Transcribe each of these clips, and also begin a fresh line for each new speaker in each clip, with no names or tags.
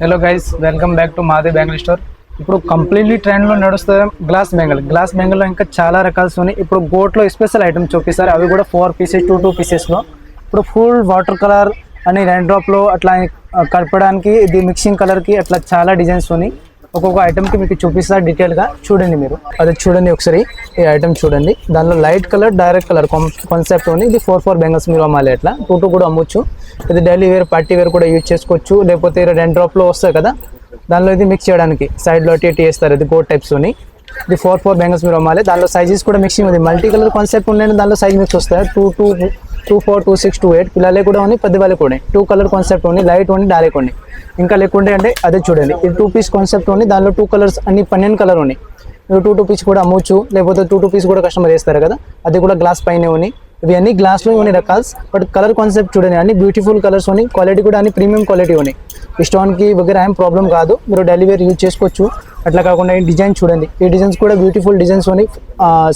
Hello guys welcome back to మాదే bangle store ఇప్పుడు completely ట్రెండ్లో నడుస్తుంది గ్లాస్ బెంగల్ గ్లాస్ బెంగల్లో ఇంకా చాలా రకాలు ఉన్నాయి. ఇప్పుడు గోట్లో స్పెషల్ ఐటమ్స్ చూపిస్తారు. అవి కూడా ఫోర్ పీసెస్ టూ టూ పీసెస్లో ఇప్పుడు ఫుల్ వాటర్ కలర్ అని రెయిన్ డ్రాప్లో అట్లా కలపడానికి ఇది మిక్సింగ్ కలర్కి అట్లా చాలా డిజైన్స్ ఉన్నాయి. ఒక్కొక్క ఐటెంకి మీకు చూపిస్తారు డీటెయిల్గా చూడండి మీరు. అది చూడండి ఒకసారి. ఈ ఐటమ్ చూడండి. దానిలో light colour direct colour concept ఉంది. ఇది ఫోర్ ఫోర్ బెంగల్స్ మీరు అమ్మాలి అట్లా. టూ టూ కూడా అమ్మొచ్చు. ఇది డైలీ వేర్ పార్టీ వేర్ కూడా యూజ్ చేసుకోవచ్చు. లేకపోతే రెండు డ్రాప్లో వస్తాయి కదా. దానిలో ఇది మిక్స్ చేయడానికి. సైడ్లో టీ ఇటు వేస్తారు. ఇది గోట్ టైప్స్ ఉన్నాయి ఇది ఫోర్ ఫోర్ బెంగల్స్ మీరు అమ్మాలి. దానిలో సైజెస్ కూడా మిక్సింగ్ ఉంది. మల్టీ కలర్ కాన్సెప్ట్ ఉండే దానిలో సైజ్ మిక్స్ వస్తాయి. Two two two four two six two eight పిల్లలే కూడా ఉన్నాయి పెద్ద వాళ్ళకి కూడా టూ కలర్ కాన్సెప్ట్ ఉంది లైట్ ఉంది డార్క్ ఉంది ఇంకా లేకుంటే అంటే అదే చూడండి. ఇది టూ పీస్ కాన్సెప్ట్ ఉంది దానిలో టూ కలర్స్ అన్ని పన్నెండు కలర్ ఉన్నాయి. మీరు టూ టూ పీస్ కూడా అమ్మొచ్చు లేకపోతే టూ టూ పీస్ కూడా కస్టమర్ వేస్తారు కదా. అది కూడా గ్లాస్ పైన ఉన్నాయి. ఇవి అన్ని గ్లాస్లో ఉన్నాయి రకాల్స్. బట్ కలర్ కాన్సెప్ట్ చూడండి అన్ని బ్యూటిఫుల్ కలర్స్ ఉన్నాయి. క్వాలిటీ కూడా అన్ని ప్రీమియం క్వాలిటీ ఉన్నాయి. ఈ స్టోన్కి వగేరా ఏం ప్రాబ్లం కాదు. మీరు డైలీ వేర్ యూజ్ చేసుకోవచ్చు. అట్లా కాకుండా ఈ డిజైన్ చూడండి. ఈ డిజైన్స్ కూడా బ్యూటిఫుల్ డిజైన్స్ ఉన్నాయి.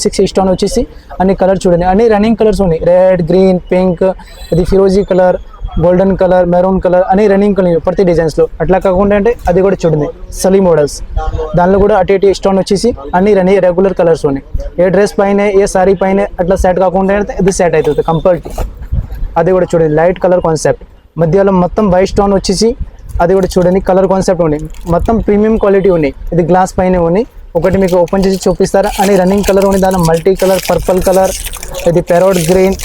సిక్స్ స్టోన్ వచ్చేసి అన్ని కలర్ చూడండి. అన్ని రన్నింగ్ కలర్స్ ఉన్నాయి. రెడ్ గ్రీన్ పింక్ ఇది ఫిరోజీ colour golden colour maroon colour అని రన్నింగ్ కలర్ ప్రతి డిజైన్స్లో అట్లా కాకుండా అంటే అది కూడా చూడండి. సలీ మోడల్స్ దానిలో కూడా అటు ఇటు స్టోన్ వచ్చేసి అన్ని రన్నింగ్ రెగ్యులర్ కలర్స్ ఉన్నాయి. ఏ డ్రెస్ పైన ఏ సారీ పైన అట్లా సెట్ కాకుండా అంటే ఇది సెట్ అవుతుంది కంపల్టీ అది కూడా చూడండి. లైట్ కలర్ కాన్సెప్ట్ మధ్యలో మొత్తం వైట్ స్టోన్ వచ్చేసి అది కూడా చూడండి కలర్ కాన్సెప్ట్ ఉంది. మొత్తం ప్రీమియం క్వాలిటీ ఉంది. ఇది గ్లాస్ పైన ఉంది. ఒకటి మీకు ఓపెన్ చేసి చూపిస్తారా? అని రన్నింగ్ కలర్ ఉంది. దాని మల్టీ కలర్ పర్పుల్ కలర్ ఇది parrot green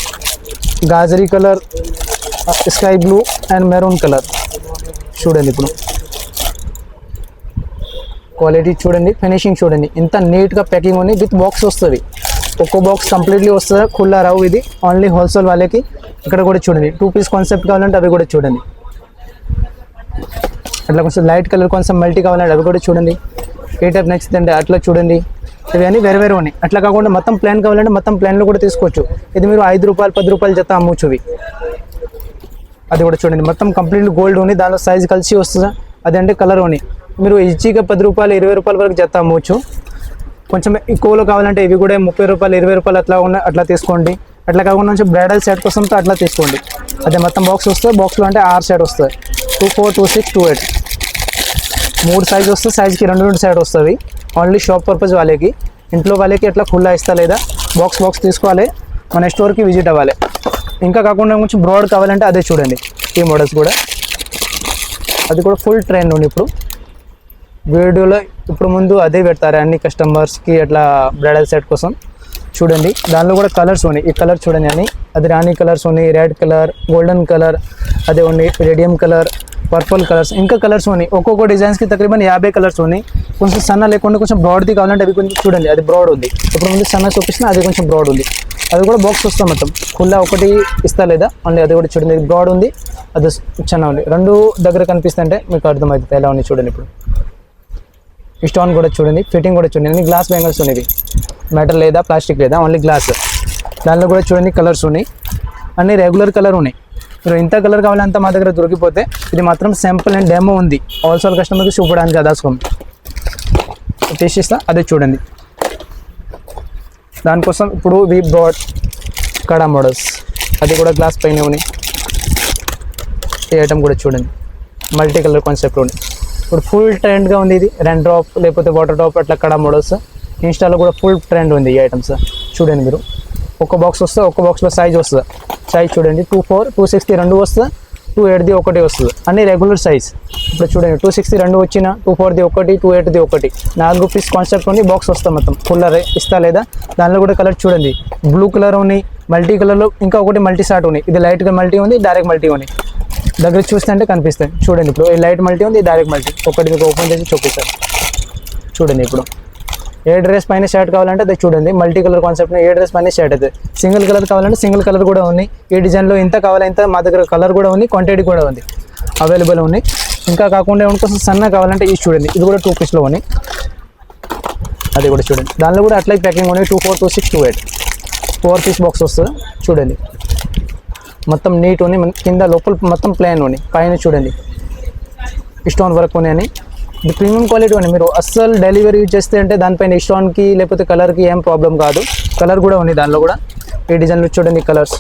గాజరీ colour sky blue and maroon colour చూడండి ఇప్పుడు. క్వాలిటీ చూడండి ఫినిషింగ్ చూడండి. ఇంత నీట్గా ప్యాకింగ్ ఉంది. విత్ బాక్స్ వస్తుంది. ఒక్కో బాక్స్ కంప్లీట్లీ వస్తుందా? ఖుల్లా రావు ఇది. ఓన్లీ హోల్సేల్ వాళ్ళకి. ఇక్కడ కూడా చూడండి. టూ పీస్ కాన్సెప్ట్ కావాలంటే అవి కూడా చూడండి. అట్లా కొంచెం లైట్ కలర్ కొంచెం మల్టీ కావాలంటే అవి కూడా చూడండి. ఏ టైప్ నెక్స్ట్ అండి అట్లా చూడండి. ఇవన్నీ వేరే వేరే ఉన్నాయి. అట్లా కాకుండా మొత్తం ప్లాన్ కావాలంటే మొత్తం ప్లాన్లో కూడా తీసుకోవచ్చు. ఇది మీరు ఐదు రూపాయలు పది రూపాయలు జత అమ్మవచ్చు ఇవి అది కూడా చూడండి. మొత్తం కంప్లీట్ గోల్డ్ ఉంది. దానిలో సైజ్ కలిసి వస్తుందా? అదంటే కలర్ ఉంది. మీరు ఈజీగా పది రూపాయలు ఇరవై రూపాయల వరకు జత అమ్మవచ్చు కొంచెం ఎక్కువలో కావాలంటే ఇవి కూడా ముప్పై రూపాయలు ఇరవై రూపాయలు అట్లా ఉన్న అట్లా తీసుకోండి. అట్లా కాకుండా బ్రైడల్ సెట్ కోసం అట్లా తీసుకోండి. అదే మొత్తం బాక్స్ వస్తే బాక్స్లో అంటే ఆరు సెట్ వస్తుంది two four two six two eight. మూడు సైజ్ వస్తే సైజ్కి రెండు రెండు సైడ్ వస్తుంది. ఓన్లీ షాప్ పర్పస్ వాళ్ళకి. ఇంట్లో వాళ్ళకి ఎట్లా ఖుల్లా ఇస్తా లేదా? బాక్స్ బాక్స్ తీసుకోవాలి. మన స్టోర్కి విజిట్ అవ్వాలి. ఇంకా కాకుండా కొంచెం బ్రాడ్ కావాలంటే అదే చూడండి. ఈ మోడల్స్ కూడా. అది కూడా ఫుల్ ట్రెండ్ ఉంది ఇప్పుడు. వీడియోలో ఇప్పుడు ముందు అదే పెడతారు అన్ని కస్టమర్స్కి అట్లా బ్రైడల్ సెట్ కోసం. చూడండి. దానిలో కూడా కలర్స్ ఉన్నాయి. ఈ కలర్ చూడండి అని అది రాణి కలర్స్ ఉన్నాయి రెడ్ కలర్ గోల్డెన్ కలర్ అదే ఉన్నాయి రెడియం కలర్ పర్పుల్ కలర్స్ ఇంకా కలర్స్ ఉన్నాయి. ఒక్కొక్క డిజైన్స్కి తక్రీబన్ యాభై కలర్స్ ఉన్నాయి. కొంచెం సన్న లేకుండా కొంచెం బ్రాడ్ది కావాలంటే అది కొంచెం చూడండి. అది బ్రాడ్ ఉంది. ఇప్పుడు ముందు సన్న చూపిస్తున్నా అది కొంచెం బ్రాడ్ ఉంది. అది కూడా బాక్స్ వస్తాం మొత్తం. ఖుల్లా ఒకటి ఇస్తా లేదా? ఓన్లీ అది కూడా చూడండి. బ్రాడ్ ఉంది. అది చిన్న ఉంది. రెండు దగ్గర కనిపిస్తుంటే మీకు అర్థమవుతుంది ఎలా ఉంది చూడండి ఇప్పుడు. ఈ స్టోన్ కూడా చూడండి. ఫిట్టింగ్ కూడా చూడండి. అన్ని గ్లాస్ బ్యాంగిల్స్ ఉన్నాయి మెటల్ లేదా? ప్లాస్టిక్ లేదా? ఓన్లీ గ్లాస్ దానిలో కూడా చూడండి కలర్స్ ఉన్నాయి. అన్నీ రెగ్యులర్ కలర్ ఉన్నాయి. మీరు ఇంత కలర్ కావాలంటే మా దగ్గర దొరికిపోతే ఇది మాత్రం సింపుల్ అండ్ డెమో ఉంది. హోల్సేల్ కస్టమర్కి చూపడానికి అదాసుకోం తీసిస్తా అదే చూడండి. దానికోసం ఇప్పుడు వి బ్రాడ్ కడా మోడల్స్ అది కూడా గ్లాస్ పైన ఉన్నాయి. ఈ ఐటమ్ కూడా చూడండి. మల్టీ కలర్ కాన్సెప్ట్ ఉంది ఇప్పుడు ఫుల్ ట్రెండ్గా ఉంది ఇది. రెన్ డ్రాప్ లేకపోతే వాటర్ డ్రాప్ అట్లా కడా మోడల్స్ ఇన్స్టాలో కూడా ఫుల్ ట్రెండ్ ఉంది ఈ ఐటమ్స్ చూడండి మీరు. ఒక్క బాక్స్ వస్తే ఒక్క బాక్స్లో సైజ్ వస్తుంది. సైజ్ చూడండి. టూ ఫోర్ టూ సిక్స్టీ రెండు వస్తుంది. టూ ఎయిట్ది ఒకటి వస్తుంది. అన్ని రెగ్యులర్ సైజ్ ఇప్పుడు చూడండి టూ సిక్స్టీ రెండు వచ్చిన టూ ఫోర్ది ఒకటి టూ ఎయిట్ది ఒకటి. నాలుగు పీస్ కాన్సెప్ట్ ఉంది బాక్స్ వస్తాం మొత్తం. కూలర్ ఇస్తా లేదా? దానిలో కూడా కలర్ చూడండి. బ్లూ కలర్ ఉన్నాయి మల్టీ కలర్లో ఇంకా ఒకటి మల్టీ షార్ట్ ఉన్నాయి. ఇది లైట్గా మల్టీ ఉంది డైరెక్ట్ మల్టీ ఉంది దగ్గర చూస్తుంటే కనిపిస్తాయి. చూడండి ఇప్పుడు ఈ లైట్ మల్టీ ఉంది డైరెక్ట్ మల్టీ ఒకటి మీకు ఓపెన్ చేసి చూపిస్తాను. చూడండి ఇప్పుడు. ఏ డ్రెస్ పైన షర్ట్ కావాలంటే అది చూడండి. మల్టీ కలర్ కాన్సెప్ట్ ఏ డ్రెస్ పైన షర్ట్ అయితే. సింగిల్ కలర్ కావాలంటే సింగిల్ కలర్ కూడా ఉంది ఈ డిజైన్లో ఇంత కావాలి ఇంత మా దగ్గర కలర్ కూడా ఉంది క్వాంటిటీ కూడా ఉంది. అవైలబుల్ ఉంది ఇంకా కాకుండా ఇంకొక సన్న కావాలంటే ఇది చూడండి. ఇది కూడా టూ పీస్లో ఉంది అది కూడా చూడండి. దానిలో కూడా అట్లా ప్యాకింగ్ ఉన్నాయి. Two four two six two eight four piece box వస్తుంది. చూడండి. మొత్తం నీట్ ఉంది కింద లోపల మొత్తం ప్లాన్ ఉంది పైన చూడండి. స్టోన్ వర్క్ ఉన్నాయని. ఇది ప్రీమియం క్వాలిటీ ఉంది మీరు అస్సలు డెలివరీ యూజ్ చేస్తే అంటే దానిపైన స్టోన్కి లేకపోతే కలర్కి ఏం ప్రాబ్లం కాదు. కలర్ కూడా ఉంది దానిలో కూడా. ఈ డిజైన్లు చూడండి కలర్స్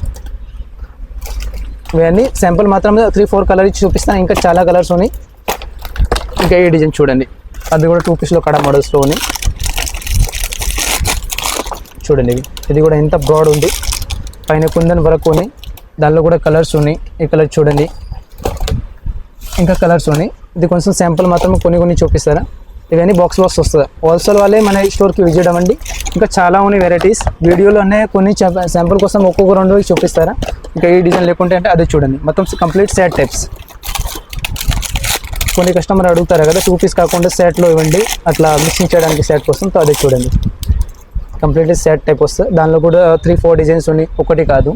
ఇవన్నీ శాంపుల్ మాత్రం త్రీ ఫోర్ కలర్ ఇచ్చి చూపిస్తాను ఇంకా చాలా కలర్స్ ఉన్నాయి. ఇంకా ఈ డిజైన్ చూడండి. అది కూడా టూ పీస్లో కడ మోడల్స్లో ఉంది. చూడండి ఇది ఇది కూడా ఎంత బ్రాడ్ ఉంది. పైన కుందన్ వరకు ఉన్నాయి. దానిలో కూడా కలర్స్ ఉన్నాయి. ఈ కలర్ చూడండి. ఇంకా కలర్స్ ఉన్నాయి. ఇది కొంచెం శాంపుల్ మాత్రం కొన్ని కొన్ని చూపిస్తారా? ఇవన్నీ బాక్స్ బాక్స్ వస్తుంది? హోల్సేల్ వాళ్ళే మన స్టోర్కి విజిట్ అవ్వండి ఇంకా చాలా ఉన్నాయి వెరైటీస్ వీడియోలోనే కొన్ని శాంపుల్ కోసం ఒక్కొక్క రెండు చూపిస్తారా? ఇంకా ఈ డిజైన్ లేకుంటే అంటే అదే చూడండి. మొత్తం కంప్లీట్ సెట్ టైప్స్ కొన్ని కస్టమర్ అడుగుతారు కదా టూ పీస్ కాకుండా సెట్లో ఇవ్వండి. అట్లా మిక్సింగ్ చేయడానికి సెట్ కోసం అది అదే చూడండి. కంప్లీట్లీ సెట్ టైప్ వస్తుంది. దానిలో కూడా త్రీ ఫోర్ డిజైన్స్ ఉన్నాయి. ఒకటి కాదు.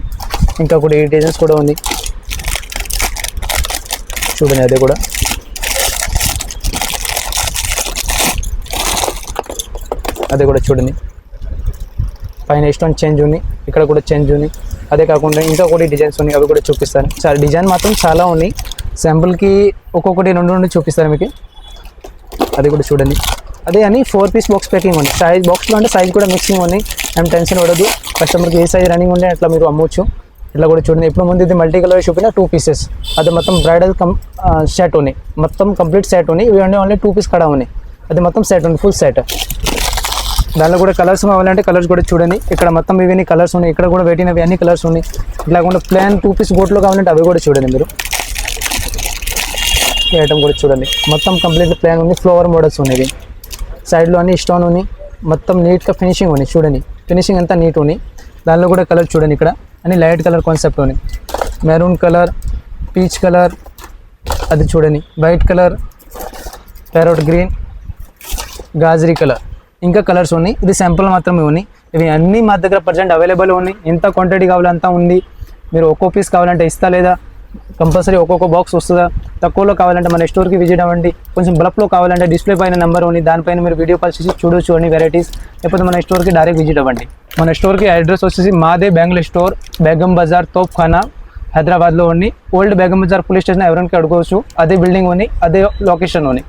ఇంకా కూడా ఎయిట్ డిజైన్స్ కూడా ఉంది. చూడండి అదే కూడా. అది కూడా చూడండి. పైన ఇష్టం చేంజ్ ఉంది ఇక్కడ కూడా చేంజ్ ఉంది. అదే కాకుండా ఇంకా కూడా డిజైన్స్ ఉన్నాయి అవి కూడా చూపిస్తాను. చాలా డిజైన్ మాత్రం చాలా ఉన్నాయి. శాంపుల్కి ఒక్కొక్కటి రెండు రెండు చూపిస్తాను మీకు. అది కూడా చూడండి. అదే అని ఫోర్ పీస్ బాక్స్ ప్యాకింగ్ ఉంది. సైజ్ బాక్స్లో అంటే సైజ్ కూడా మిక్సింగ్ ఉంది. ఏం టెన్షన్ పడదు కస్టమర్కి ఏ సైజ్ రన్నింగ్ ఉంటే అట్లా మీరు అమ్మవచ్చు ఇట్లా కూడా చూడండి. ఇప్పుడు ముందు ఇది మల్టీ కలర్ చూపిన టూ పీసెస్ అది మొత్తం బ్రైడల్ కం సెట్ ఉన్నాయి మొత్తం కంప్లీట్ సెట్ ఉన్నాయి ఇవి ఓన్లీ టూ పీస్ కడా ఉన్నాయి. అది మొత్తం సెట్ ఉంది ఫుల్ సెట్ దానిలో కూడా కలర్స్ కావాలంటే కలర్స్ కూడా చూడండి. ఇక్కడ మొత్తం ఇవన్నీ కలర్స్ ఉన్నాయి. ఇక్కడ కూడా పెట్టినవి అన్ని కలర్స్ ఉన్నాయి. ఇట్లా కూడా ప్లాన్ టూ పీస్ గోట్లో కావాలంటే అవి కూడా చూడండి మీరు. ఈ ఐటమ్ కూడా చూడండి. మొత్తం కంప్లీట్ ప్లాన్ ఉంది. ఫ్లవర్ మోడల్స్ ఉన్నాయి. సైడ్లో అన్ని స్టోన్ ఉన్నాయి. మొత్తం నీట్గా ఫినిషింగ్ ఉంది చూడండి. ఫినిషింగ్ అంతా నీట్ ఉంది దానిలో కూడా కలర్ చూడండి ఇక్కడ. అన్ని లైట్ కలర్ కాన్సెప్ట్ ఉన్నాయి. మెరూన్ కలర్ పీచ్ కలర్ అది చూడండి. వైట్ కలర్ ప్యారోట్ గ్రీన్ గాజరీ కలర్ ఇంకా కలర్స్ ఉన్నాయి. ఇది శాంపుల్ మాత్రమే ఉన్నాయి ఇవి అన్నీ మా దగ్గర ప్రజెంట్ అవైలబుల్ ఉన్నాయి. ఎంత క్వాంటిటీ కావాలో అంతా ఉంది. మీరు ఒక్కో పీస్ కావాలంటే ఇస్తా లేదా? కంపల్సరీ ఒక్కొక్క బాక్స్ వస్తుందా? తక్కువలో కావాలంటే మన స్టోర్కి విజిట్ అవ్వండి. కొంచెం బల్క్లో కావాలంటే డిస్ప్లే పైన నెంబర్ ఉంది. దానిపైన మీరు వీడియో కాల్ చేసి చూడొచ్చు అన్ని వెరైటీస్ లేకపోతే మన స్టోర్కి డైరెక్ట్ విజిట్ అవ్వండి. మన స్టోర్కి అడ్రస్ వచ్చేసి మాదే బెంగళూరు స్టోర్ బేగం బజార్ తోప్ ఖానా హైదరాబాద్లో ఉంది. Old Begum Bazar police station ఎవరికి అడుకోవచ్చు అదే బిల్డింగ్ ఉంది. అదే లొకేషన్ ఉంది.